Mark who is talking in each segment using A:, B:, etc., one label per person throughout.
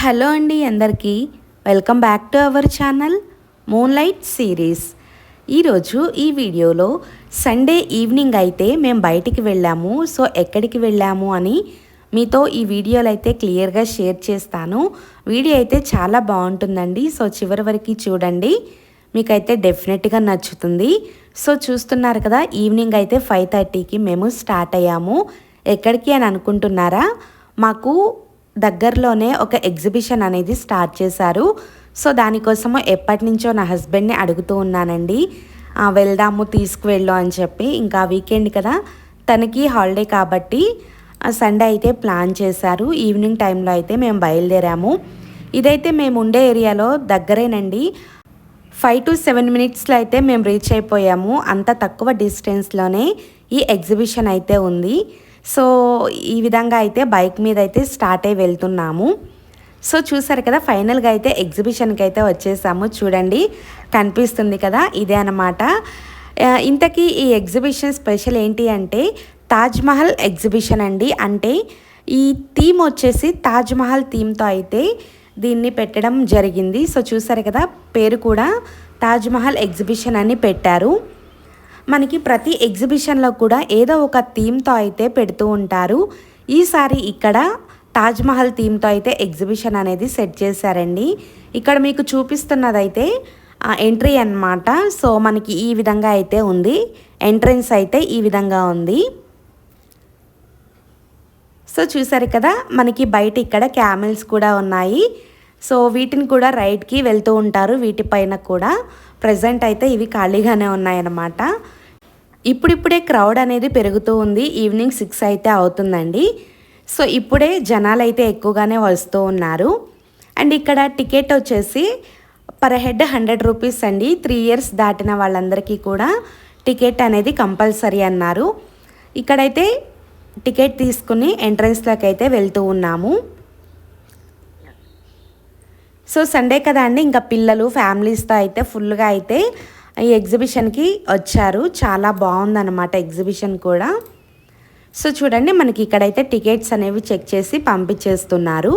A: Hello అండి అందరికీ. Welcome back to our channel moonlight series ఈరోజు ఈ వీడియోలో సండే ఈవినింగ్ అయితే మేము బయటికి వెళ్ళాము. సో ఎక్కడికి వెళ్ళాము అని మీతో ఈ వీడియోలు అయితే క్లియర్గా షేర్ చేస్తాను. వీడియో అయితే చాలా బాగుంటుందండి. సో చివరి వరకు చూడండి. మీకైతే డెఫినెట్గా నచ్చుతుంది. సో చూస్తున్నారు కదా ఈవినింగ్ అయితే ఫైవ్ థర్టీకి మేము స్టార్ట్ అయ్యాము. ఎక్కడికి అని అనుకుంటున్నారా? మాకు దగ్గరలోనే ఒక ఎగ్జిబిషన్ అనేది స్టార్ట్ చేశారు. సో దానికోసము ఎప్పటి నుంచో నా హస్బెండ్ని అడుగుతూ ఉన్నానండి. వెళ్దాము తీసుకువెళ్ళు అని చెప్పి. ఇంకా వీకెండ్ కదా తనకి హాలిడే కాబట్టి సండే అయితే ప్లాన్ చేశారు. ఈవినింగ్ టైంలో అయితే మేము బయలుదేరాము. ఇదైతే మేము ఉండే ఏరియాలో దగ్గరేనండి. ఫైవ్ టు సెవెన్ మినిట్స్లో అయితే మేము రీచ్ అయిపోయాము. అంత తక్కువ డిస్టెన్స్లోనే ఈ ఎగ్జిబిషన్ అయితే ఉంది. సో ఈ విధంగా అయితే బైక్ మీద అయితే స్టార్ట్ అయి వెళ్తున్నాము. సో చూసారు కదా ఫైనల్గా అయితే ఎగ్జిబిషన్కి అయితే వచ్చేసాము. చూడండి కనిపిస్తుంది కదా ఇదే అనమాట ఇంతకీ ఈ ఎగ్జిబిషన్ స్పెషల్ ఏంటి అంటే తాజ్మహల్ ఎగ్జిబిషన్ అండి. అంటే ఈ థీమ్ వచ్చేసి తాజ్మహల్ థీమ్తో అయితే దీన్ని పెట్టడం జరిగింది. సో చూసారు కదా పేరు కూడా తాజ్మహల్ ఎగ్జిబిషన్ అని పెట్టారు. మనకి ప్రతి ఎగ్జిబిషన్లో కూడా ఏదో ఒక థీమ్తో అయితే పెడుతూ ఉంటారు. ఈసారి ఇక్కడ తాజ్మహల్ థీమ్తో అయితే ఎగ్జిబిషన్ అనేది సెట్ చేశారండి. ఇక్కడ మీకు చూపిస్తున్నదైతే ఎంట్రీ అన్నమాట. సో మనకి ఈ విధంగా అయితే ఉంది. ఎంట్రన్స్ అయితే ఈ విధంగా ఉంది. సో చూసారు కదా మనకి బయట ఇక్కడ క్యామెల్స్ కూడా ఉన్నాయి. సో వీటిని కూడా రైడ్కి వెళ్తూ ఉంటారు. వీటిపైన కూడా ప్రజెంట్ అయితే ఇవి ఖాళీగానే ఉన్నాయన్నమాట. ఇప్పుడిప్పుడే క్రౌడ్ అనేది పెరుగుతూ ఉంది. ఈవినింగ్ సిక్స్ అయితే అవుతుందండి. సో ఇప్పుడే జనాలు అయితే ఎక్కువగానే వస్తూ ఉన్నారు. అండ్ ఇక్కడ టికెట్ వచ్చేసి పర్ హెడ్ హండ్రెడ్ రూపీస్ అండి. త్రీ ఇయర్స్ దాటిన వాళ్ళందరికీ కూడా టికెట్ అనేది కంపల్సరీ అన్నారు. ఇక్కడైతే టికెట్ తీసుకుని ఎంట్రన్స్లోకి అయితే వెళ్తూ ఉన్నాము. సో సండే కదా అండి. ఇంకా పిల్లలు ఫ్యామిలీస్తో అయితే ఫుల్గా అయితే ఈ ఎగ్జిబిషన్కి వచ్చారు. చాలా బాగుందన్నమాట ఎగ్జిబిషన్ కూడా. సో చూడండి మనకి ఇక్కడైతే టికెట్స్ అనేవి చెక్ చేసి పంపించేస్తున్నారు.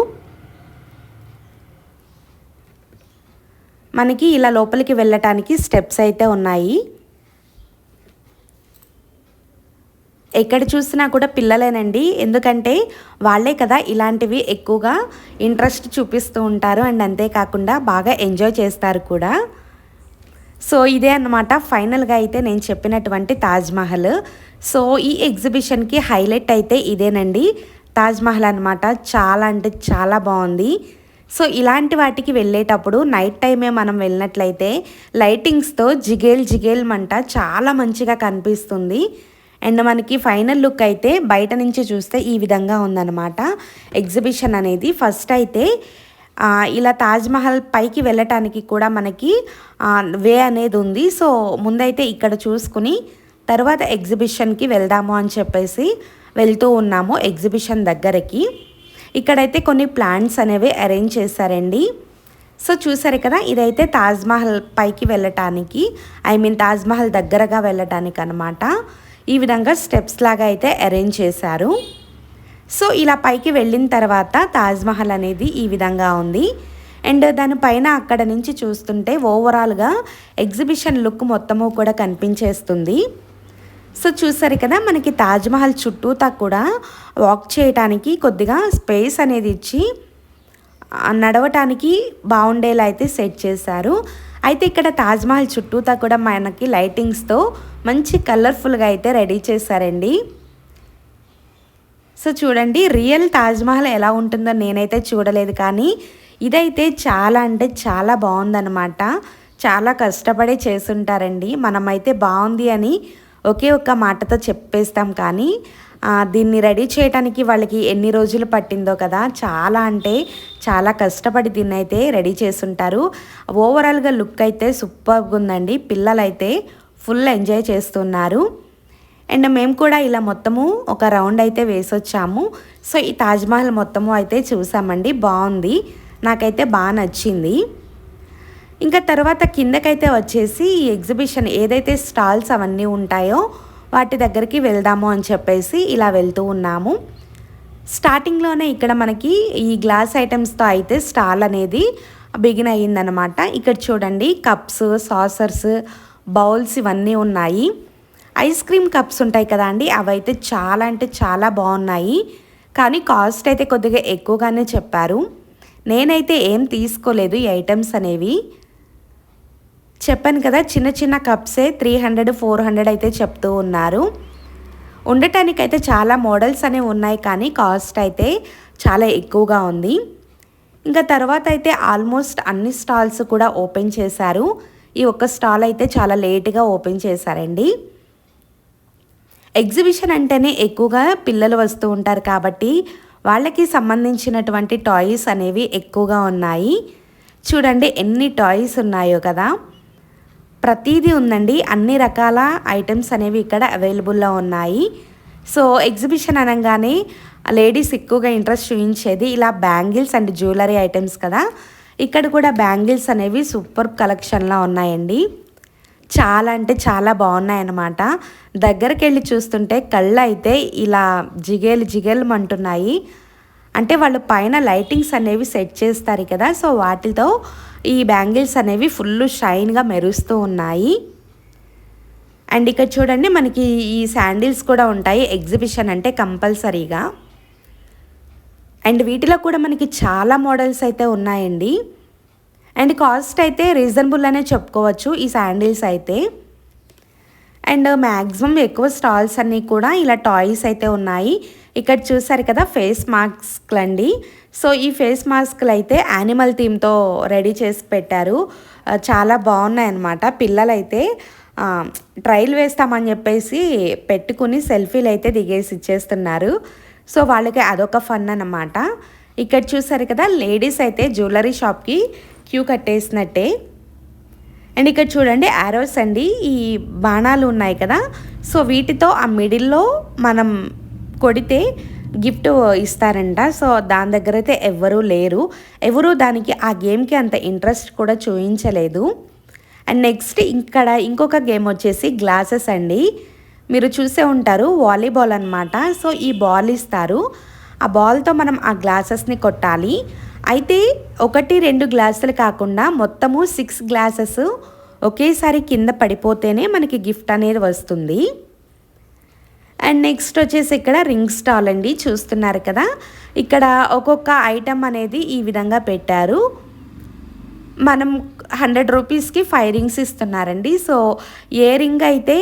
A: మనకి ఇలా లోపలికి వెళ్ళటానికి స్టెప్స్ అయితే ఉన్నాయి. ఎక్కడ చూసినా కూడా పిల్లలేనండి. ఎందుకంటే వాళ్ళే కదా ఇలాంటివి ఎక్కువగా ఇంట్రెస్ట్ చూపిస్తూ ఉంటారు. అండ్ అంతేకాకుండా బాగా ఎంజాయ్ చేస్తారు కూడా. సో ఇదే అన్నమాట ఫైనల్గా అయితే నేను చెప్పినటువంటి తాజ్మహల్ సో ఈ ఎగ్జిబిషన్కి హైలైట్ అయితే ఇదేనండి. తాజ్మహల్ అనమాట చాలా అంటే చాలా బాగుంది. సో ఇలాంటి వాటికి వెళ్ళేటప్పుడు నైట్ టైమే మనం వెళ్ళినట్లయితే లైటింగ్స్తో జిగేల్ జిగేల్ మంట చాలా మంచిగా కనిపిస్తుంది. అండ్ మనకి ఫైనల్ లుక్ అయితే బయట నుంచి చూస్తే ఈ విధంగా ఉందన్నమాట. ఎగ్జిబిషన్ అనేది ఫస్ట్ అయితే ఇలా తాజ్మహల్ పైకి వెళ్ళటానికి కూడా మనకి వే అనేది ఉంది. సో ముందైతే ఇక్కడ చూసుకుని తర్వాత ఎగ్జిబిషన్కి వెళ్దాము అని చెప్పేసి వెళ్తూ ఉన్నాము ఎగ్జిబిషన్ దగ్గరకి. ఇక్కడైతే కొన్ని ప్లాంట్స్ అనేవి అరేంజ్ చేశారండి. సో చూసారు కదా ఇదైతే తాజ్మహల్ పైకి వెళ్ళటానికి ఐ మీన్ తాజ్మహల్ దగ్గరగా వెళ్ళటానికి అనమాట ఈ విధంగా స్టెప్స్ లాగా అయితే అరేంజ్ చేశారు. సో ఇలా పైకి వెళ్ళిన తర్వాత తాజ్మహల్ అనేది ఈ విధంగా ఉంది. అండ్ దానిపైన అక్కడ నుంచి చూస్తుంటే ఓవరాల్గా ఎగ్జిబిషన్ లుక్ మొత్తము కూడా కనిపించేస్తుంది. సో చూసారు కదా మనకి తాజ్మహల్ చుట్టూతా కూడా వాక్ చేయటానికి కొద్దిగా స్పేస్ అనేది ఇచ్చి నడవటానికి బాగుండేలా అయితే సెట్ చేశారు. అయితే ఇక్కడ తాజ్మహల్ చుట్టూతా కూడా మనకి లైటింగ్స్తో మంచి కలర్ఫుల్గా అయితే రెడీ చేశారండి. సో చూడండి రియల్ తాజ్మహల్ ఎలా ఉంటుందో నేనైతే చూడలేదు కానీ ఇదైతే చాలా అంటే చాలా బాగుందన్నమాట. చాలా కష్టపడి చేసుంటారండి మనమైతే బాగుంది అని ఒకే ఒక్క మాటతో చెప్పేస్తాం కానీ దీన్ని రెడీ చేయడానికి వాళ్ళకి ఎన్ని రోజులు పట్టిందో కదా చాలా అంటే చాలా కష్టపడి దీన్ని అయితే రెడీ చేసుంటారు ఓవరాల్గా లుక్ అయితే సూపర్గా ఉందండి. పిల్లలైతే ఫుల్ ఎంజాయ్ చేస్తున్నారు. అండ్ మేము కూడా ఇలా మొత్తము ఒక రౌండ్ అయితే వేసొచ్చాము. సో ఈ తాజ్మహల్ మొత్తము అయితే చూసామండి. బాగుంది. నాకైతే బాగా నచ్చింది. ఇంకా తర్వాత కిందకైతే వచ్చేసి ఈ ఎగ్జిబిషన్ ఏదైతే స్టాల్స్ అవన్నీ ఉంటాయో వాటి దగ్గరికి వెళ్దాము అని చెప్పేసి ఇలా వెళ్తూ ఉన్నాము. స్టార్టింగ్లోనే ఇక్కడ మనకి ఈ గ్లాస్ ఐటమ్స్తో అయితే స్టాల్ అనేది బిగిన్ అయ్యిందనమాట. ఇక్కడ చూడండి కప్స్ సాసర్స్ బౌల్స్ ఇవన్నీ ఉన్నాయి. ఐస్ క్రీమ్ కప్స్ ఉంటాయి కదా అండి అవైతే చాలా అంటే చాలా బాగున్నాయి. కానీ కాస్ట్ అయితే కొద్దిగా ఎక్కువగానే చెప్పారు. నేనైతే ఏం తీసుకోలేదు ఈ ఐటమ్స్ అనేవి. చెప్పాను కదా చిన్న చిన్న కప్సే త్రీ హండ్రెడ్ ఫోర్ హండ్రెడ్ అయితే చెప్తూ ఉన్నారు. ఉండటానికి అయితే చాలా మోడల్స్ అనేవి ఉన్నాయి కానీ కాస్ట్ అయితే చాలా ఎక్కువగా ఉంది. ఇంకా తర్వాత అయితే ఆల్మోస్ట్ అన్ని స్టాల్స్ కూడా ఓపెన్ చేశారు. ఈ ఒక్క స్టాల్ అయితే చాలా లేట్గా ఓపెన్ చేశారండి. ఎగ్జిబిషన్ అంటేనే ఎక్కువగా పిల్లలు వస్తూ ఉంటారు కాబట్టి వాళ్ళకి సంబంధించినటువంటి టాయ్స్ అనేవి ఎక్కువగా ఉన్నాయి. చూడండి ఎన్ని టాయ్స్ ఉన్నాయో కదా. ప్రతిదీ ఉందండి. అన్ని రకాల ఐటమ్స్ అనేవి ఇక్కడ అవైలబుల్లో ఉన్నాయి. సో ఎగ్జిబిషన్ అనగానే లేడీస్ ఎక్కువగా ఇంట్రెస్ట్ చూపించేది ఇలా బ్యాంగిల్స్ అండ్ జ్యువెలరీ ఐటమ్స్ కదా. ఇక్కడ కూడా బ్యాంగిల్స్ అనేవి సూపర్ కలెక్షన్లా ఉన్నాయండి. చాలా అంటే చాలా బాగున్నాయి అన్నమాట దగ్గరికి వెళ్ళి చూస్తుంటే కళ్ళు అయితే ఇలా జిగేలు జిగేలు అంటున్నాయి అంటే వాళ్ళు పైన లైటింగ్స్ అనేవి సెట్ చేస్తారు కదా సో వాటితో ఈ బ్యాంగిల్స్ అనేవి ఫుల్ షైన్గా మెరుస్తూ ఉన్నాయి. అండ్ ఇక్కడ చూడండి మనకి ఈ శాండిల్స్ కూడా ఉంటాయి ఎగ్జిబిషన్ అంటే కంపల్సరీగా. అండ్ వీటిలో కూడా మనకి చాలా మోడల్స్ అయితే ఉన్నాయండి. అండ్ కాస్ట్ అయితే రీజనబుల్ అనే చెప్పుకోవచ్చు ఈ శాండిల్స్ అయితే. అండ్ మ్యాక్సిమం ఎక్కువ స్టాల్స్ అన్నీ కూడా ఇలా టాయ్స్ అయితే ఉన్నాయి. ఇక్కడ చూసారు కదా ఫేస్ మాస్క్లు అండి సో ఈ ఫేస్ మాస్క్లు అయితే యానిమల్ థీమ్తో రెడీ చేసి పెట్టారు. చాలా బాగున్నాయి అన్నమాట. పిల్లలైతే ట్రైల్ వేస్తామని చెప్పేసి పెట్టుకుని సెల్ఫీలు అయితే దిగేసి ఇచ్చేస్తున్నారు. సో వాళ్ళకి అదొక ఫన్ అన్నమాట. ఇక్కడ చూసారు కదా లేడీస్ అయితే జ్యువెలరీ షాప్కి క్యూ కట్టేసినట్టే. అండ్ ఇక్కడ చూడండి ఆరోస్ అండి ఈ బాణాలు ఉన్నాయి కదా. సో వీటితో ఆ మిడిల్లో మనం కొడితే గిఫ్ట్ ఇస్తారంట. సో దాని దగ్గర అయితే ఎవరూ లేరు. ఎవరు దానికి ఆ గేమ్కి అంత ఇంట్రెస్ట్ కూడా చూపించలేదు అండ్ నెక్స్ట్ ఇక్కడ ఇంకొక గేమ్ వచ్చేసి గ్లాసెస్ అండి. మీరు చూసే ఉంటారు వాలీబాల్ అనమాట సో ఈ బాల్ ఇస్తారు. ఆ బాల్తో మనం ఆ గ్లాసెస్ని కొట్టాలి. అయితే ఒకటి రెండు గ్లాసులు కాకుండా మొత్తము సిక్స్ గ్లాసెస్ ఒకేసారి కింద పడిపోతేనే మనకి గిఫ్ట్ అనేది వస్తుంది. అండ్ నెక్స్ట్ వచ్చేసి ఇక్కడ రింగ్ స్టాల్ అండి చూస్తున్నారు కదా? ఇక్కడ ఒక్కొక్క ఐటమ్ అనేది ఈ విధంగా పెట్టారు. మనం హండ్రెడ్ రూపీస్కి ఫైవ్ రింగ్స్ ఇస్తున్నారండి. సో ఏ రింగ్ అయితే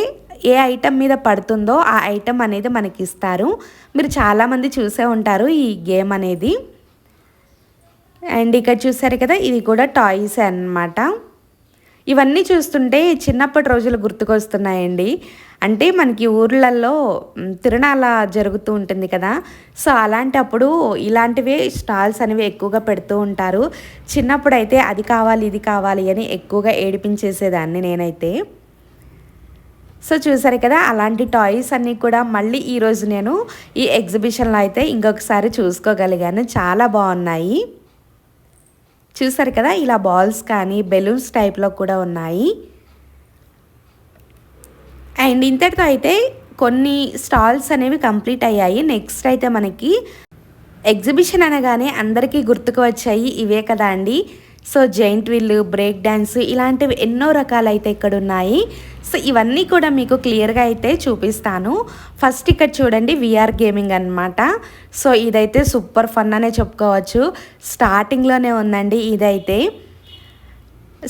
A: ఏ ఐటెం మీద పడుతుందో ఆ ఐటెం అనేది మనకి ఇస్తారు మీరు చాలామంది చూసే ఉంటారు ఈ గేమ్ అనేది. అండ్ ఇక్కడ చూసారు కదా ఇది కూడా టాయ్స్ అన్నమాట. ఇవన్నీ చూస్తుంటే చిన్నప్పటి రోజులు గుర్తుకొస్తున్నాయండి. అంటే మనకి ఊర్లలో మ్, తిరణాల జరుగుతూ ఉంటుంది కదా. సో అలాంటప్పుడు ఇలాంటివే స్టాల్స్ అనేవి ఎక్కువగా పెడుతూ ఉంటారు. చిన్నప్పుడు అయితే అది కావాలి ఇది కావాలి అని ఎక్కువగా ఏడిపించేసేదాన్ని నేనైతే. సో చూసారు కదా అలాంటి టాయ్స్ అన్నీ కూడా మళ్ళీ ఈరోజు నేను ఈ ఎగ్జిబిషన్లో అయితే ఇంకొకసారి చూసుకోగలిగాను. చాలా బాగున్నాయి. చూసారు కదా ఇలా బాల్స్ కానీ బెలూన్స్ టైప్లో కూడా ఉన్నాయి. అండ్ ఇంతటితో అయితే కొన్ని స్టాల్స్ అనేవి కంప్లీట్ అయ్యాయి. నెక్స్ట్ అయితే మనకి ఎగ్జిబిషన్ అనగానే అందరికీ గుర్తుకు వచ్చాయి. ఇవే కదా అండి. So giant wheel break dance ఇలాంటివి ఎన్నో రకాలైతే ఇక్కడ ఉన్నాయి సో ఇవన్నీ కూడా మీకు క్లియర్గా అయితే చూపిస్తాను. ఫస్ట్ ఇక్కడ చూడండి విఆర్ గేమింగ్ అన్నమాట. సో ఇదైతే సూపర్ ఫన్ అనే చెప్పుకోవచ్చు. స్టార్టింగ్లోనే ఉందండి ఇదైతే.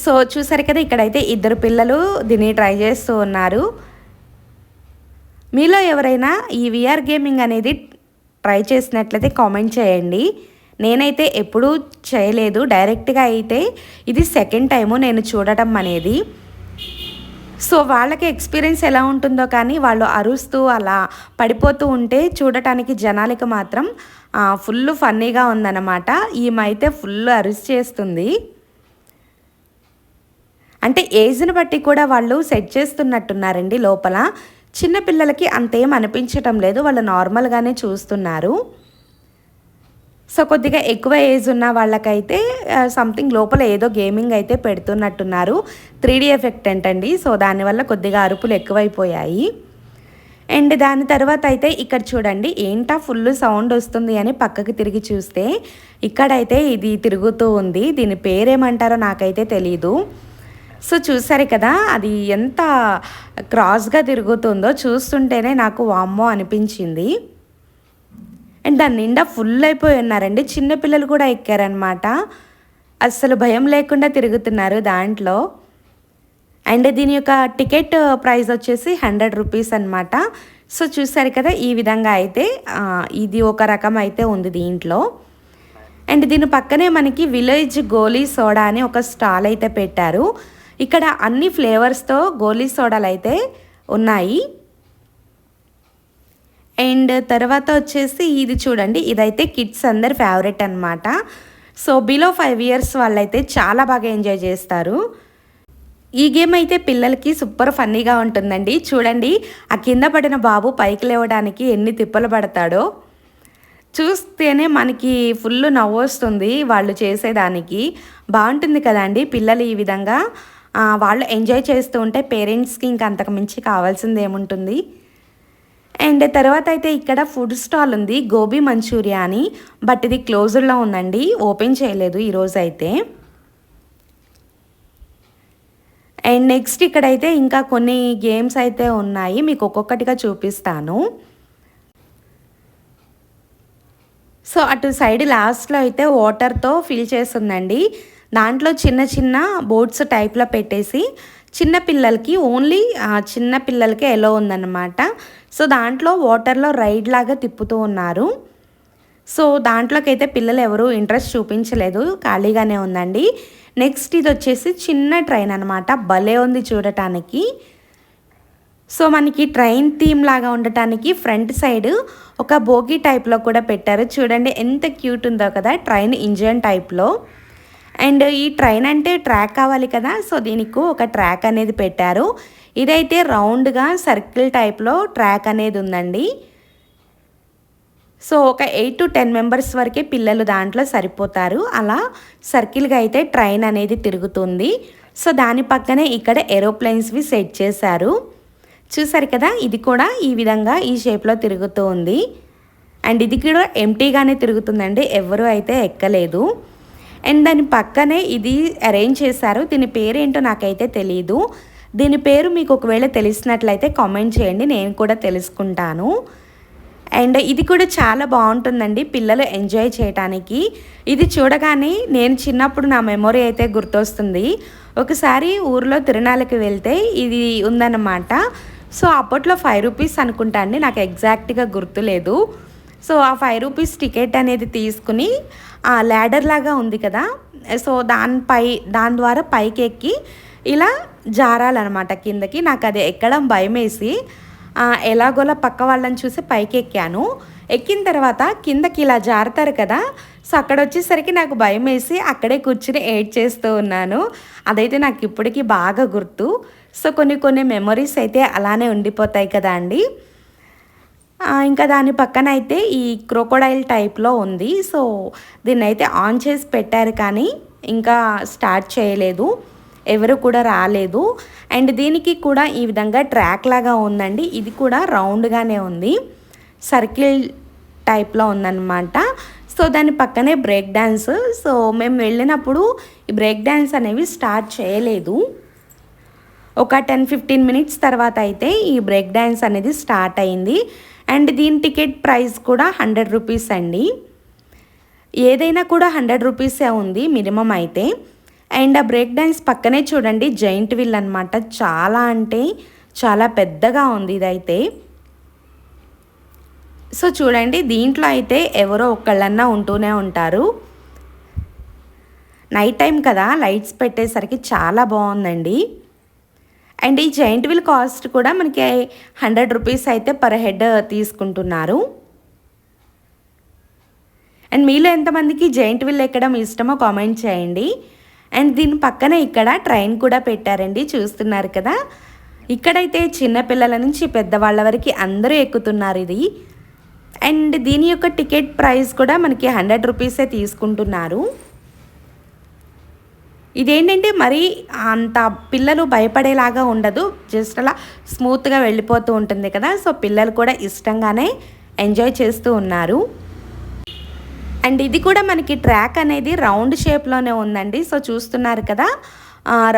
A: సో చూసారు కదా ఇక్కడైతే ఇద్దరు పిల్లలు దీన్ని ట్రై చేస్తూ ఉన్నారు. మీలో ఎవరైనా ఈ విఆర్ గేమింగ్ అనేది ట్రై చేసినట్లయితే కామెంట్ చేయండి. నేనైతే ఎప్పుడూ చేయలేదు. డైరెక్ట్గా అయితే ఇది సెకండ్ టైము నేను చూడటం అనేది. సో వాళ్ళకి ఎక్స్పీరియన్స్ ఎలా ఉంటుందో కానీ వాళ్ళు అరుస్తూ అలా పడిపోతూ ఉంటే చూడటానికి జనాలకి మాత్రం ఫుల్ ఫన్నీగా ఉందన్నమాట. ఈమె అయితే ఫుల్ అరుసు చేస్తుంది. అంటే ఏజ్ని బట్టి కూడా వాళ్ళు సెట్ చేస్తున్నట్టున్నారండి లోపల. చిన్నపిల్లలకి అంతేం అనిపించటం లేదు. వాళ్ళు నార్మల్గానే చూస్తున్నారు. సో కొద్దిగా ఎక్కువ ఏజ్ ఉన్న వాళ్ళకైతే సంథింగ్ లోపల ఏదో గేమింగ్ అయితే పెడుతున్నట్టున్నారు. త్రీ డీ ఎఫెక్ట్ ఏంటండి? సో దానివల్ల కొద్దిగా అరుపులు ఎక్కువైపోయాయి. అండ్ దాని తర్వాత అయితే ఇక్కడ చూడండి ఏంటా ఫుల్ సౌండ్ వస్తుంది అని పక్కకి తిరిగి చూస్తే ఇక్కడైతే ఇది తిరుగుతూ ఉంది. దీని పేరేమంటారో నాకైతే తెలీదు. సో చూసారు కదా అది ఎంత క్రాస్గా తిరుగుతుందో చూస్తుంటేనే నాకు వామ్మో అనిపించింది. అండ్ దాని నిండా ఫుల్ అయిపోయి ఉన్నారండి. చిన్నపిల్లలు కూడా ఎక్కారనమాట. అస్సలు భయం లేకుండా తిరుగుతున్నారు దాంట్లో. అండ్ దీని యొక్క టికెట్ ప్రైస్ వచ్చేసి హండ్రెడ్ రూపీస్ అనమాట సో చూసారు కదా ఈ విధంగా అయితే ఇది ఒక రకం అయితే ఉంది దీంట్లో. అండ్ దీని పక్కనే మనకి విలేజ్ గోలీ సోడా అని ఒక స్టాల్ అయితే పెట్టారు. ఇక్కడ అన్ని ఫ్లేవర్స్తో గోలీ సోడాలు అయితే ఉన్నాయి. అండ్ తర్వాత వచ్చేసి ఇది చూడండి ఇదైతే కిడ్స్ అందరి ఫేవరెట్ అనమాట సో బిలో ఫైవ్ ఇయర్స్ వాళ్ళైతే చాలా బాగా ఎంజాయ్ చేస్తారు. ఈ గేమ్ అయితే పిల్లలకి సూపర్ ఫన్నీగా ఉంటుందండి. చూడండి ఆ కింద పడిన బాబు పైకి లేవడానికి ఎన్ని తిప్పలు పడతాడో. చూస్తేనే మనకి ఫుల్ నవ్వు వస్తుంది వాళ్ళు చేసేదానికి. బాగుంటుంది కదండి పిల్లలు ఈ విధంగా. వాళ్ళు ఎంజాయ్ చేస్తూ ఉంటే పేరెంట్స్కి ఇంకా అంతకు మించి కావాల్సింది ఏముంటుంది అండ్ తర్వాత అయితే ఇక్కడ ఫుడ్ స్టాల్ ఉంది గోబీ మంచూరియా అని. బట్ ఇది క్లోజ్డ్లో ఉందండి ఓపెన్ చేయలేదు ఈరోజు అయితే. అండ్ నెక్స్ట్ ఇక్కడైతే ఇంకా కొన్ని గేమ్స్ అయితే ఉన్నాయి మీకు ఒక్కొక్కటిగా చూపిస్తాను. సో అటు సైడ్ లాస్ట్లో అయితే వాటర్తో ఫిల్ చేస్తుందండి. దాంట్లో చిన్న చిన్న బోట్స్ టైప్లో పెట్టేసి చిన్న పిల్లలకి ఓన్లీ చిన్న పిల్లలకే ఎలో ఉందన్నమాట. సో దాంట్లో వాటర్లో రైడ్ లాగా తిప్పుతూ ఉన్నారు. సో దాంట్లోకి అయితే పిల్లలు ఎవరు ఇంట్రెస్ట్ చూపించలేదు. ఖాళీగానే ఉందండి. నెక్స్ట్ ఇది వచ్చేసి చిన్న ట్రైన్ అనమాట భలే ఉంది చూడటానికి. సో మనకి ట్రైన్ థీమ్ లాగా ఉండటానికి ఫ్రంట్ సైడ్ ఒక బోగి టైప్లో కూడా పెట్టారు. చూడండి ఎంత క్యూట్ ఉందో కదా ట్రైన్ ఇంజన్ టైప్లో. అండ్ ఈ ట్రైన్ అంటే ట్రాక్ కావాలి కదా సో దీనికి ఒక ట్రాక్ అనేది పెట్టారు. ఇదైతే రౌండ్గా సర్కిల్ టైప్లో ట్రాక్ అనేది ఉందండి. సో ఒక ఎయిట్ టు టెన్ మెంబర్స్ వరకే పిల్లలు దాంట్లో సరిపోతారు. అలా సర్కిల్గా అయితే ట్రైన్ అనేది తిరుగుతుంది. సో దాని పక్కనే ఇక్కడ ఏరోప్లేన్స్వి సెట్ చేశారు. చూసారు కదా ఇది కూడా ఈ విధంగా ఈ షేప్లో తిరుగుతూ ఉంది అండ్ ఇది కూడా ఎంటీగానే తిరుగుతుందండి ఎవరు అయితే ఎక్కలేదు. అండ్ దాని పక్కనే ఇది అరేంజ్ చేశారు. దీని పేరేంటో నాకైతే తెలియదు దీని పేరు మీకు ఒకవేళ తెలిసినట్లయితే కామెంట్ చేయండి. నేను కూడా తెలుసుకుంటాను. అండ్ ఇది కూడా చాలా బాగుంటుందండి. పిల్లలు ఎంజాయ్ చేయటానికి. ఇది చూడగానే నేను చిన్నప్పుడు నా మెమొరీ అయితే గుర్తొస్తుంది. ఒకసారి ఊర్లో తిరునాళ్ళకి వెళ్తే ఇది ఉందన్నమాట. సో అప్పట్లో ఫైవ్ రూపీస్ అనుకుంటా అండి. నాకు ఎగ్జాక్ట్గా గుర్తులేదు. సో ఆ ఫైవ్ రూపీస్ టికెట్ అనేది తీసుకుని ల్యాడర్ లాగా ఉంది కదా. సో దానిపై దాని ద్వారా పైకి ఎక్కి ఇలా జారాలన్నమాట కిందకి. నాకు అది ఎక్కడం భయం వేసి ఎలాగోలా పక్క వాళ్ళని చూసి పైకి ఎక్కాను ఎక్కిన తర్వాత కిందకి ఇలా జారుతారు కదా. సో అక్కడ వచ్చేసరికి నాకు భయం వేసి అక్కడే కూర్చుని ఏడ్ చేస్తూ ఉన్నాను. అదైతే నాకు ఇప్పటికీ బాగా గుర్తు. సో కొన్ని కొన్ని మెమొరీస్ అయితే అలానే ఉండిపోతాయి కదా అండి. ఇంకా దాని పక్కన అయితే ఈ క్రోకోడైల్ టైప్లో ఉంది. సో దీన్ని అయితే ఆన్ చేసి పెట్టారు కానీ ఇంకా స్టార్ట్ చేయలేదు. ఎవరు కూడా రాలేదు. అండ్ దీనికి కూడా ఈ విధంగా ట్రాక్ లాగా ఉందండి. ఇది కూడా రౌండ్గానే ఉంది. సర్కిల్ టైప్లో ఉందన్నమాట. సో దాని పక్కనే బ్రేక్ డ్యాన్స్ సో మేము వెళ్ళినప్పుడు ఈ బ్రేక్ డ్యాన్స్ అనేవి స్టార్ట్ చేయలేదు. ఒక టెన్ ఫిఫ్టీన్ మినిట్స్ తర్వాత అయితే ఈ బ్రేక్ డ్యాన్స్ అనేది స్టార్ట్ అయింది. అండ్ దీని టికెట్ ప్రైస్ కూడా హండ్రెడ్ రూపీస్ అండి. ఏదైనా కూడా హండ్రెడ్ రూపీసే ఉంది మినిమం అయితే. అండ్ ఆ బ్రేక్ డ్యాన్స్ పక్కనే చూడండి జైంట్ విల్ అనమాట చాలా అంటే చాలా పెద్దగా ఉంది ఇదైతే. సో చూడండి దీంట్లో అయితే ఎవరో ఒకళ్ళన్నా ఉంటూనే ఉంటారు. నైట్ టైం కదా లైట్స్ పెట్టేసరికి చాలా బాగుందండి. అండ్ ఈ జైంట్ విల్ కాస్ట్ కూడా మనకి హండ్రెడ్ రూపీస్ అయితే పర్ హెడ్ తీసుకుంటున్నారు. అండ్ మీలో ఎంతమందికి జైంట్ విల్ ఎక్కడం ఇష్టమో కామెంట్ చేయండి. అండ్ దీని పక్కన ఇక్కడ ట్రైన్ కూడా పెట్టారండి చూస్తున్నారు కదా. ఇక్కడైతే చిన్నపిల్లల నుంచి పెద్దవాళ్ళ వరకు అందరూ ఎక్కుతున్నారు ఇది. అండ్ దీని యొక్క టికెట్ ప్రైస్ కూడా మనకి హండ్రెడ్ రూపీసే తీసుకుంటున్నారు. ఇదేంటంటే మరీ అంత పిల్లలు భయపడేలాగా ఉండదు. జస్ట్ అలా స్మూత్గా వెళ్ళిపోతూ ఉంటుంది కదా. సో పిల్లలు కూడా ఇష్టంగానే ఎంజాయ్ చేస్తూ ఉన్నారు. అండ్ ఇది కూడా మనకి ట్రాక్ అనేది రౌండ్ షేప్లోనే ఉందండి. సో చూస్తున్నారు కదా.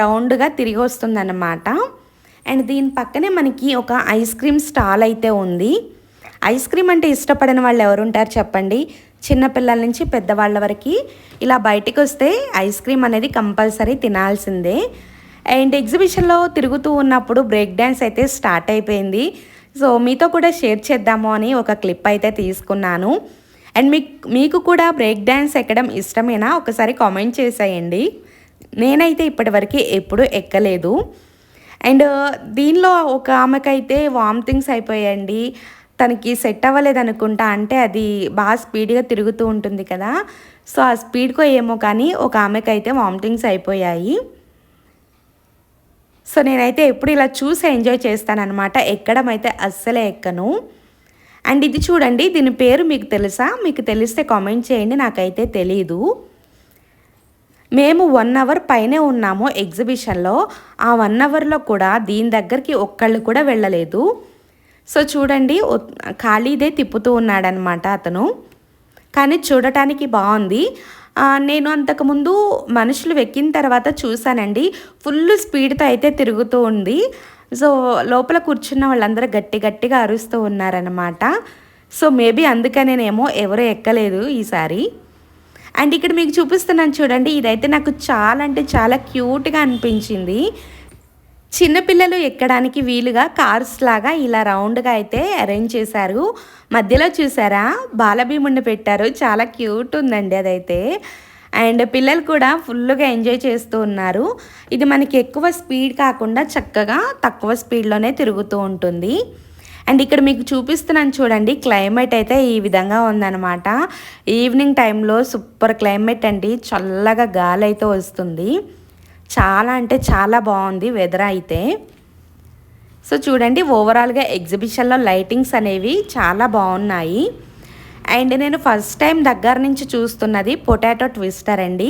A: రౌండ్గా తిరిగి వస్తుందన్నమాట. అండ్ దీని పక్కనే మనకి ఒక ఐస్ క్రీమ్ స్టాల్ అయితే ఉంది. ఐస్ క్రీమ్ అంటే ఇష్టపడిన వాళ్ళు ఎవరుంటారు చెప్పండి? చిన్నపిల్లల నుంచి పెద్దవాళ్ళ వరకు ఇలా బయటికి వస్తే ఐస్ క్రీమ్ అనేది కంపల్సరీ తినాల్సిందే. అండ్ ఎగ్జిబిషన్లో తిరుగుతూ ఉన్నప్పుడు బ్రేక్ డ్యాన్స్ అయితే స్టార్ట్ అయిపోయింది. సో మీతో కూడా షేర్ చేద్దాము అని ఒక క్లిప్ అయితే తీసుకున్నాను. అండ్ మీకు మీకు కూడా బ్రేక్ డ్యాన్స్ ఎక్కడం ఇష్టమేనా? ఒకసారి కామెంట్ చేసేయండి. నేనైతే ఇప్పటివరకు ఎప్పుడూ ఎక్కలేదు. అండ్ దీనిలో ఒక ఆమెకైతే వామిటింగ్స్ అయిపోయాయండి. తనకి సెట్ అవ్వలేదు అనుకుంటా అంటే అది బాగా స్పీడ్గా తిరుగుతూ ఉంటుంది కదా. సో ఆ స్పీడ్కో ఏమో కానీ ఒక ఆమెకైతే వామిటింగ్స్ అయిపోయాయి. సో నేనైతే ఎప్పుడు ఇలా చూసి ఎంజాయ్ చేస్తానన్నమాట. ఎక్కడం అయితే అస్సలే ఎక్కను. అండ్ ఇది చూడండి దీని పేరు మీకు తెలుసా? మీకు తెలిస్తే కామెంట్ చేయండి నాకైతే తెలీదు. మేము వన్ అవర్ పైనే ఉన్నాము ఎగ్జిబిషన్లో. ఆ వన్ అవర్లో కూడా దీని దగ్గరికి ఒక్కళ్ళు కూడా వెళ్ళలేదు. సో చూడండి ఖాళీదే తిప్పుతూ ఉన్నాడనమాట అతను. కానీ చూడటానికి బాగుంది నేను అంతకుముందు మనుషులు ఎక్కిన తర్వాత చూశానండి. ఫుల్ స్పీడ్తో అయితే తిరుగుతూ ఉంది. సో లోపల కూర్చున్న వాళ్ళందరూ గట్టి గట్టిగా అరుస్తూ ఉన్నారనమాట సో మేబీ అందుకనేనేమో ఎవరు ఎక్కలేదు ఈసారి. అండ్ ఇక్కడ మీకు చూపిస్తున్నాను చూడండి ఇదైతే నాకు చాలా అంటే చాలా క్యూట్గా అనిపించింది. చిన్నపిల్లలు ఎక్కడానికి వీలుగా కార్స్ లాగా ఇలా రౌండ్గా అయితే అరేంజ్ చేశారు. మధ్యలో చూసారా? బాలభీముడిని పెట్టారు. చాలా క్యూట్ ఉందండి అదైతే. అండ్ పిల్లలు కూడా ఫుల్గా ఎంజాయ్ చేస్తూ ఉన్నారు. ఇది మనకి ఎక్కువ స్పీడ్ కాకుండా చక్కగా తక్కువ స్పీడ్లోనే తిరుగుతూ ఉంటుంది. అండ్ ఇక్కడ మీకు చూపిస్తున్నాను చూడండి. క్లైమేట్ అయితే ఈ విధంగా ఉందన్నమాట. ఈవినింగ్ టైంలో సూపర్ క్లైమేట్ అండి. చల్లగా గాలి అయితే వస్తుంది. చాలా అంటే చాలా బాగుంది వెదర్ అయితే. సో చూడండి ఓవరాల్గా ఎగ్జిబిషన్లో లైటింగ్స్ అనేవి చాలా బాగున్నాయి. అండ్ నేను ఫస్ట్ టైం దగ్గర నుంచి చూస్తున్నది పొటాటో ట్విస్టర్ అండి.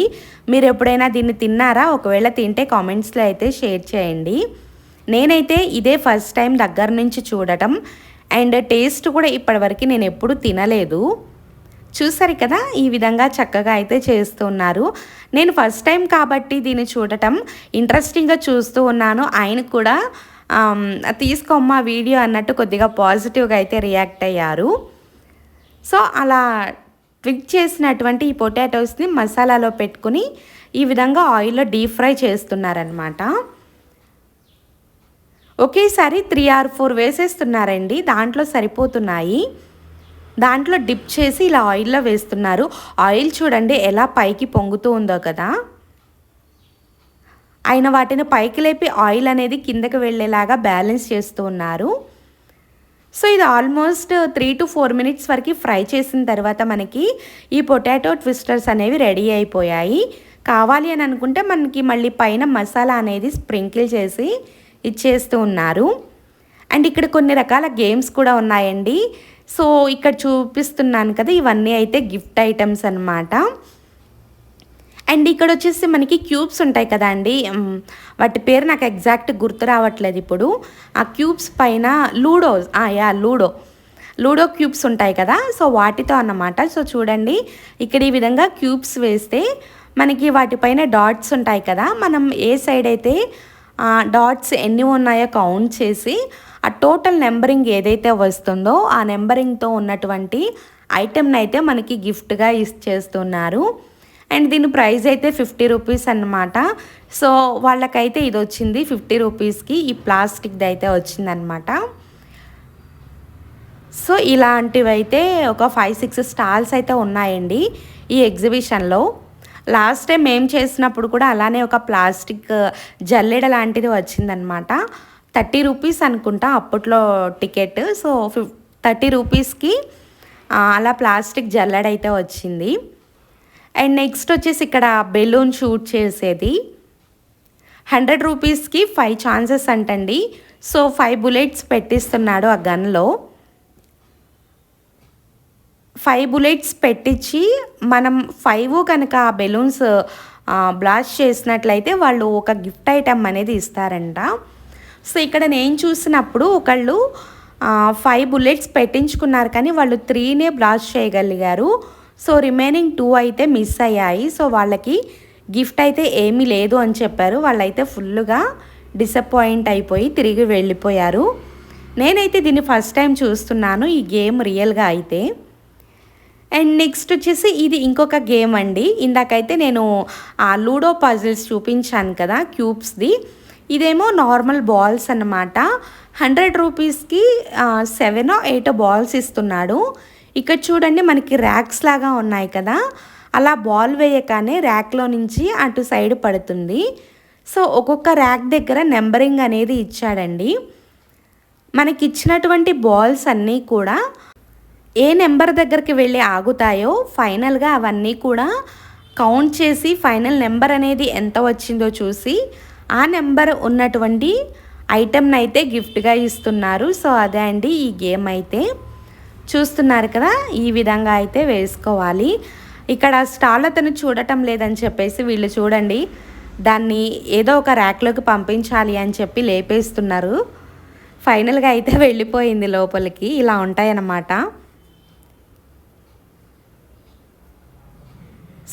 A: మీరు ఎప్పుడైనా దీన్ని తిన్నారా? ఒకవేళ తింటే కామెంట్స్లో అయితే షేర్ చేయండి. నేనైతే ఇదే ఫస్ట్ టైం దగ్గర నుంచి చూడటం. అండ్ టేస్ట్ కూడా ఇప్పటివరకు నేను ఎప్పుడు తినలేదు. చూసారు కదా ఈ విధంగా చక్కగా అయితే చేస్తున్నారు. నేను ఫస్ట్ టైం కాబట్టి దీన్ని చూడటం ఇంట్రెస్టింగ్గా చూస్తూ ఉన్నాను. ఆయన కూడా తీసుకోమ్మా వీడియో అన్నట్టు కొద్దిగా పాజిటివ్గా అయితే రియాక్ట్ అయ్యారు. సో అలా ట్విక్ చేసినటువంటి ఈ పొటాటోస్ని మసాలాలో పెట్టుకుని ఈ విధంగా ఆయిల్లో డీప్ ఫ్రై చేస్తున్నారనమాట ఒకేసారి త్రీ ఆర్ ఫోర్ వేసేస్తున్నారండి దాంట్లో సరిపోతున్నాయి. దాంట్లో డిప్ చేసి ఇలా ఆయిల్లో వేస్తున్నారు. ఆయిల్ చూడండి ఎలా పైకి పొంగుతూ ఉందో కదా. ఆయన వాటిని పైకి లేపి ఆయిల్ అనేది కిందకి వెళ్ళేలాగా బ్యాలెన్స్ చేస్తూ ఉన్నారు. సో ఇది almost three to four minutes వరకు ఫ్రై చేసిన తర్వాత మనకి ఈ పొటాటో ట్విస్టర్స్ అనేవి రెడీ అయిపోయాయి. కావాలి అని అనుకుంటే మనకి మళ్ళీ పైన మసాలా అనేది స్ప్రింకిల్ చేసి ఇచ్చేస్తూ ఉన్నారు. అండ్ ఇక్కడ కొన్ని రకాల గేమ్స్ కూడా ఉన్నాయండి. సో ఇక్కడ చూపిస్తున్నాను కదా ఇవన్నీ అయితే గిఫ్ట్ ఐటమ్స్ అనమాట అండ్ ఇక్కడ వచ్చేసి మనకి క్యూబ్స్ ఉంటాయి కదా అండి. వాటి పేరు నాకు ఎగ్జాక్ట్ గుర్తు రావట్లేదు ఇప్పుడు. ఆ క్యూబ్స్ పైన ludo yeah ludo. Ludo cubes ఉంటాయి కదా సో వాటితో అన్నమాట. సో చూడండి ఇక్కడ ఈ విధంగా క్యూబ్స్ వేస్తే మనకి వాటిపైన డాట్స్ ఉంటాయి కదా మనం ఏ సైడ్ అయితే డాట్స్ ఎన్ని ఉన్నాయో కౌంట్ చేసి ఆ టోటల్ నెంబరింగ్ ఏదైతే వస్తుందో ఆ నెంబరింగ్తో ఉన్నటువంటి ఐటెంని అయితే మనకి గిఫ్ట్గా ఇచ్చేస్తున్నారు. అండ్ దీని ప్రైస్ అయితే ఫిఫ్టీ రూపీస్ అనమాట సో వాళ్ళకైతే ఇది వచ్చింది ఫిఫ్టీ రూపీస్కి ఈ ప్లాస్టిక్ది అయితే వచ్చిందనమాట సో ఇలాంటివి అయితే ఒక ఫైవ్ సిక్స్ స్టాల్స్ అయితే ఉన్నాయండి ఈ ఎగ్జిబిషన్లో లాస్ట్ టైం ఏం చేసినప్పుడు కూడా అలానే ఒక ప్లాస్టిక్ జల్లెడ లాంటిది వచ్చిందనమాట థర్టీ రూపీస్ అనుకుంటా అప్పట్లో టికెట్. సో ఫిఫ్ థర్టీ రూపీస్కి అలా ప్లాస్టిక్ జల్లెడైతే వచ్చింది. అండ్ నెక్స్ట్ వచ్చేసి ఇక్కడ బెలూన్ షూట్ చేసేది. హండ్రెడ్ రూపీస్కి ఫైవ్ ఛాన్సెస్ అంటండి. సో ఫైవ్ బుల్లెట్స్ పెట్టిస్తున్నాడు ఆ గన్లో. ఫైవ్ బుల్లెట్స్ పెట్టించి మనం ఫైవ్ కనుక ఆ బెలూన్స్ బ్లాస్ట్ చేసినట్లయితే వాళ్ళు ఒక గిఫ్ట్ ఐటమ్ అనేది ఇస్తారంట. సో ఇక్కడ నేను చూసినప్పుడు ఒకళ్ళు ఫైవ్ బుల్లెట్స్ పెట్టించుకున్నారు కానీ వాళ్ళు త్రీనే బ్లాస్ట్ చేయగలిగారు. సో రిమైనింగ్ టూ అయితే మిస్ అయ్యాయి. సో వాళ్ళకి గిఫ్ట్ అయితే ఏమీ లేదు అని చెప్పారు. వాళ్ళైతే ఫుల్గా డిసప్పాయింట్ అయిపోయి తిరిగి వెళ్ళిపోయారు. నేనైతే దీన్ని ఫస్ట్ టైం చూస్తున్నాను. ఈ గేమ్ రియల్గా అయితే. అండ్ నెక్స్ట్ వచ్చేసి ఇది ఇంకొక గేమ్ అండి. ఇందాకైతే నేను ఆ లూడో పజిల్స్ చూపించాను కదా క్యూబ్స్ది ఇదేమో నార్మల్ బాల్స్ అన్నమాట. హండ్రెడ్ రూపీస్కి సెవెన్ ఎయిట్ బాల్స్ ఇస్తున్నాడు. ఇక్కడ చూడండి మనకి ర్యాక్స్ లాగా ఉన్నాయి కదా. అలా బాల్ వేయగానే ర్యాక్లో నుంచి అటు సైడ్ పడుతుంది. సో ఒక్కొక్క ర్యాక్ దగ్గర నెంబరింగ్ అనేది ఇచ్చాడండి. మనకి ఇచ్చినటువంటి బాల్స్ అన్నీ కూడా ఏ నెంబర్ దగ్గరికి వెళ్ళి ఆగుతాయో ఫైనల్గా అవన్నీ కూడా కౌంట్ చేసి ఫైనల్ నెంబర్ అనేది ఎంత వచ్చిందో చూసి ఆ నెంబర్ ఉన్నటువంటి ఐటెంని అయితే గిఫ్ట్గా ఇస్తున్నారు. సో అదే అండి ఈ గేమ్ అయితే. చూస్తున్నారు కదా ఈ విధంగా అయితే వేసుకోవాలి. ఇక్కడ స్టాల్ అతను చూడటం లేదని చెప్పేసి వీళ్ళు చూడండి. దాన్ని ఏదో ఒక ర్యాక్లోకి పంపించాలి అని చెప్పి లేపేస్తున్నారు. ఫైనల్గా అయితే వెళ్ళిపోయింది లోపలికి. ఇలా ఉంటాయన్నమాట.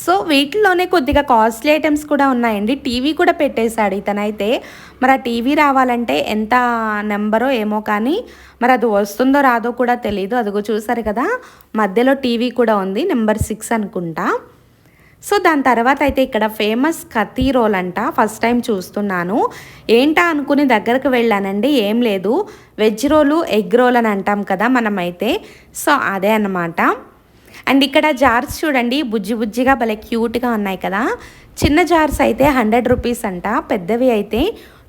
A: సో వీటిలోనే కొద్దిగా కాస్ట్లీ ఐటమ్స్ కూడా ఉన్నాయండి. టీవీ కూడా పెట్టేశాడు ఇతనైతే. మరి ఆ టీవీ రావాలంటే ఎంత నెంబరో ఏమో కానీ మరి అది వస్తుందో రాదో కూడా తెలియదు అదిగో చూసారు కదా మధ్యలో టీవీ కూడా ఉంది నెంబర్ సిక్స్ అనుకుంటా. సో దాని తర్వాత అయితే ఇక్కడ ఫేమస్ కతీ రోల్ అంట ఫస్ట్ టైం చూస్తున్నాను. ఏంటా అనుకుని దగ్గరకు వెళ్ళానండి ఏం లేదు. వెజ్ రోలు ఎగ్ రోల్ అని అంటాం కదా మనమైతే. సో అదే అన్నమాట. అండ్ ఇక్కడ జార్స్ చూడండి బుజ్జి బుజ్జిగా భలే క్యూట్గా ఉన్నాయి కదా. చిన్న జార్స్ అయితే హండ్రెడ్ రూపీస్ అంట పెద్దవి అయితే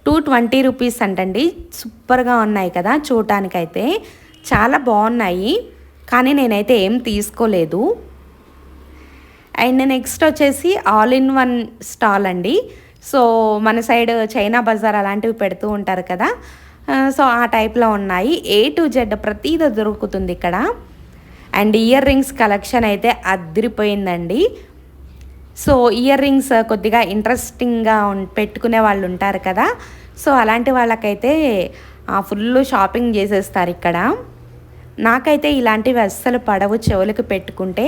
A: టూ ట్వంటీ రూపీస్ అంటండి. సూపర్గా ఉన్నాయి కదా చూడటానికైతే. చాలా బాగున్నాయి కానీ నేనైతే ఏం తీసుకోలేదు. అండ్ నెక్స్ట్ వచ్చేసి ఆల్ ఇన్ వన్ స్టాల్ అండి. సో మన సైడ్ చైనా బజార్ అలాంటివి పెడుతూ ఉంటారు కదా. సో ఆ టైప్లో ఉన్నాయి. ఏ టు జెడ్ ప్రతీది దొరుకుతుంది ఇక్కడ. అండ్ ఇయర్ రింగ్స్ కలెక్షన్ అయితే అదిరిపోయిందండి. సో ఇయర్ రింగ్స్ కొద్దిగా ఇంట్రెస్టింగ్గా పెట్టుకునే వాళ్ళు ఉంటారు కదా. సో అలాంటి వాళ్ళకైతే ఫుల్ షాపింగ్ చేసేస్తారు ఇక్కడ. నాకైతే ఇలాంటివి అస్సలు పడవు చెవులకు పెట్టుకుంటే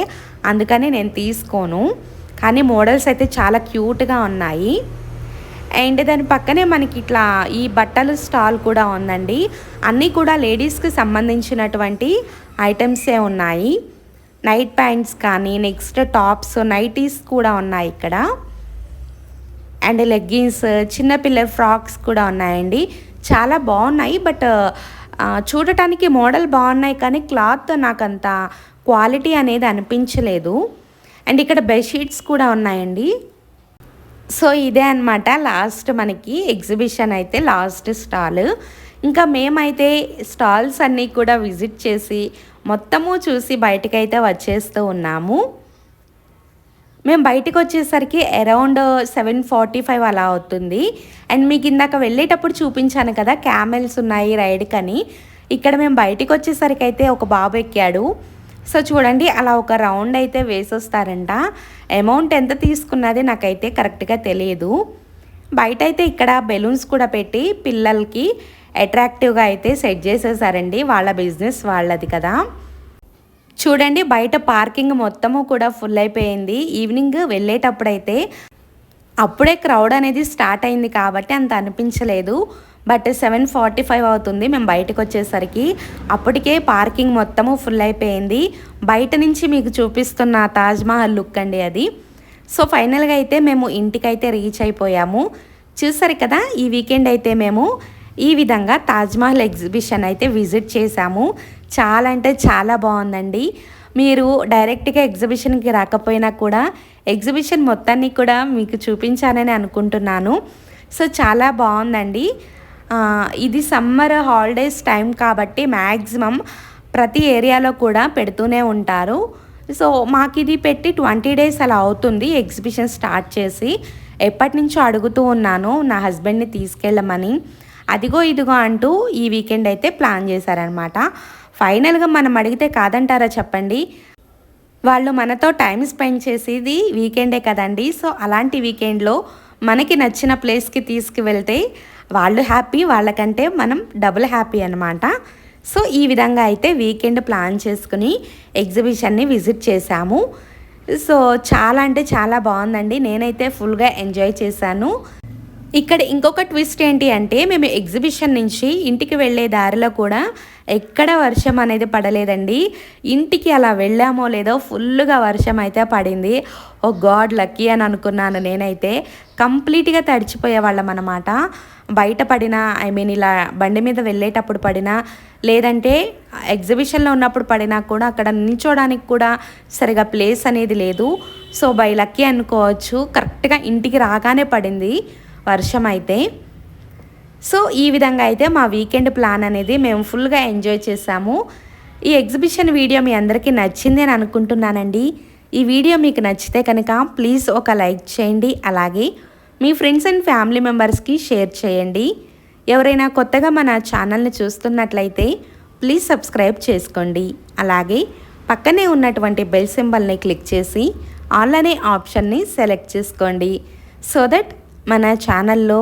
A: అందుకని నేను తీసుకోను. కానీ మోడల్స్ అయితే చాలా క్యూట్గా ఉన్నాయి. అండ్ దాని పక్కనే మనకి ఇట్లా ఈ బట్టల స్టాల్ కూడా ఉందండి. అన్నీ కూడా లేడీస్కి సంబంధించినటువంటి ఐటమ్సే ఉన్నాయి? నైట్ ప్యాంట్స్ కానీ నెక్స్ట్ టాప్స్ నైటీస్ కూడా ఉన్నాయి ఇక్కడ. అండ్ లెగ్గిన్స్ చిన్నపిల్లల ఫ్రాక్స్ కూడా ఉన్నాయండి. చాలా బాగున్నాయి బట్ చూడటానికి మోడల్ బాగున్నాయి కానీ క్లాత్ నాకు అంత క్వాలిటీ అనేది అనిపించలేదు. అండ్ ఇక్కడ బెడ్షీట్స్ కూడా ఉన్నాయండి. సో ఇదే అనమాట లాస్ట్ మనకి ఎగ్జిబిషన్ అయితే లాస్ట్ స్టాల్. ఇంకా మేమైతే స్టాల్స్ అన్నీ కూడా విజిట్ చేసి మొత్తము చూసి బయటకైతే వచ్చేస్తూ ఉన్నాము. మేము బయటకు వచ్చేసరికి అరౌండ్ సెవెన్ ఫార్టీ ఫైవ్ అలా అవుతుంది. అండ్ మీకు ఇందాక వెళ్ళేటప్పుడు చూపించాను కదా క్యామెల్స్ ఉన్నాయి రైడ్కి అని ఇక్కడ మేము బయటకు వచ్చేసరికి అయితే ఒక బాబు ఎక్కాడు. సో చూడండి అలా ఒక రౌండ్ అయితే వేసొస్తారంట. అమౌంట్ ఎంత తీసుకున్నది నాకైతే కరెక్ట్గా తెలియదు బయట అయితే ఇక్కడ బెలూన్స్ కూడా పెట్టి పిల్లలకి అట్రాక్టివ్గా అయితే సెట్ చేసేసారండి. వాళ్ళ బిజినెస్ వాళ్ళది కదా. చూడండి బయట పార్కింగ్ మొత్తము కూడా ఫుల్ అయిపోయింది. ఈవినింగ్ వెళ్ళేటప్పుడైతే అప్పుడే క్రౌడ్ అనేది స్టార్ట్ అయింది కాబట్టి అంత అనిపించలేదు. బట్ సెవెన్ ఫార్టీ ఫైవ్ అవుతుంది మేము బయటకు వచ్చేసరికి. అప్పటికే పార్కింగ్ మొత్తము ఫుల్ అయిపోయింది. బయట నుంచి మీకు చూపిస్తున్న తాజ్మహల్ లుక్ అండి అది. సో ఫైనల్గా అయితే మేము ఇంటికైతే రీచ్ అయిపోయాము. చూసారు కదా ఈ వీకెండ్ అయితే మేము ఈ విధంగా తాజ్మహల్ ఎగ్జిబిషన్ అయితే విజిట్ చేశాము. చాలా అంటే చాలా బాగుందండి. మీరు డైరెక్ట్గా ఎగ్జిబిషన్కి రాకపోయినా కూడా ఎగ్జిబిషన్ మొత్తాన్ని కూడా మీకు చూపించానని అనుకుంటున్నాను. సో చాలా బాగుందండి. ఇది సమ్మర్ హాలిడేస్ టైం కాబట్టి మ్యాక్సిమం ప్రతి ఏరియాలో కూడా పెడుతూనే ఉంటారు. సో మాకు ఇది పెట్టి ట్వంటీ డేస్ అలా అవుతుంది ఎగ్జిబిషన్ స్టార్ట్ చేసి. ఎప్పటి నుంచో అడుగుతూ ఉన్నాను నా హస్బెండ్ని తీసుకెళ్ళమని. అదిగో ఇదిగో అంటూ ఈ వీకెండ్ అయితే ప్లాన్ చేశారనమాట ఫైనల్గా మనం అడిగితే కాదంటారా చెప్పండి? వాళ్ళు మనతో టైం స్పెండ్ చేసేది వీకెండే కదండి. సో అలాంటి వీకెండ్లో మనకి నచ్చిన ప్లేస్కి తీసుకువెళ్తే వాళ్ళు హ్యాపీ వాళ్ళకంటే మనం డబుల్ హ్యాపీ అనమాట సో ఈ విధంగా అయితే వీకెండ్ ప్లాన్ చేసుకుని ఎగ్జిబిషన్ని విజిట్ చేశాము. సో చాలా అంటే చాలా బాగుందండి. నేనైతే ఫుల్గా ఎంజాయ్ చేశాను. ఇక్కడ ఇంకొక ట్విస్ట్ ఏంటి అంటే మేము ఎగ్జిబిషన్ నుంచి ఇంటికి వెళ్ళే దారిలో కూడా ఎక్కడ వర్షం అనేది పడలేదండి. ఇంటికి అలా వెళ్ళామో లేదో ఫుల్గా వర్షం అయితే పడింది. ఓ గాడ్ లక్కీ అని అనుకున్నాను నేనైతే. కంప్లీట్గా తడిచిపోయే వాళ్ళం అనమాట బయట పడినా ఐ మీన్ ఇలా బండి మీద వెళ్ళేటప్పుడు పడినా లేదంటే ఎగ్జిబిషన్లో ఉన్నప్పుడు పడినా కూడా అక్కడ నిల్చోడానికి కూడా సరిగా ప్లేస్ అనేది లేదు. సో బై లక్కీ అనుకోవచ్చు. కరెక్ట్గా ఇంటికి రాగానే పడింది. వర్షం అయితే సో ఈ విధంగా అయితే మా వీకెండ్ ప్లాన్ అనేది మేము ఫుల్గా ఎంజాయ్ చేసాము. ఈ ఎగ్జిబిషన్ వీడియో మీ అందరికీ నచ్చింది అని అనుకుంటున్నానండి. ఈ వీడియో మీకు నచ్చితే కనుక ప్లీజ్ ఒక లైక్ చేయండి. అలాగే మీ ఫ్రెండ్స్ అండ్ ఫ్యామిలీ మెంబర్స్కి షేర్ చేయండి. ఎవరైనా కొత్తగా మన ఛానల్ని చూస్తున్నట్లయితే ప్లీజ్ సబ్స్క్రైబ్ చేసుకోండి. అలాగే పక్కనే ఉన్నటువంటి బెల్ సింబల్ని క్లిక్ చేసి ఆల్ అనే ఆప్షన్ని సెలెక్ట్ చేసుకోండి. సో దట్ మన ఛానల్లో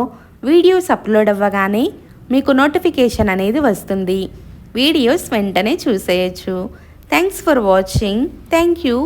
A: వీడియోస్ అప్లోడ్ అవ్వగానే మీకు నోటిఫికేషన్ అనేది వస్తుంది. వీడియోస్ వెంటనే చూసేయచ్చు. Thanks for watching thank you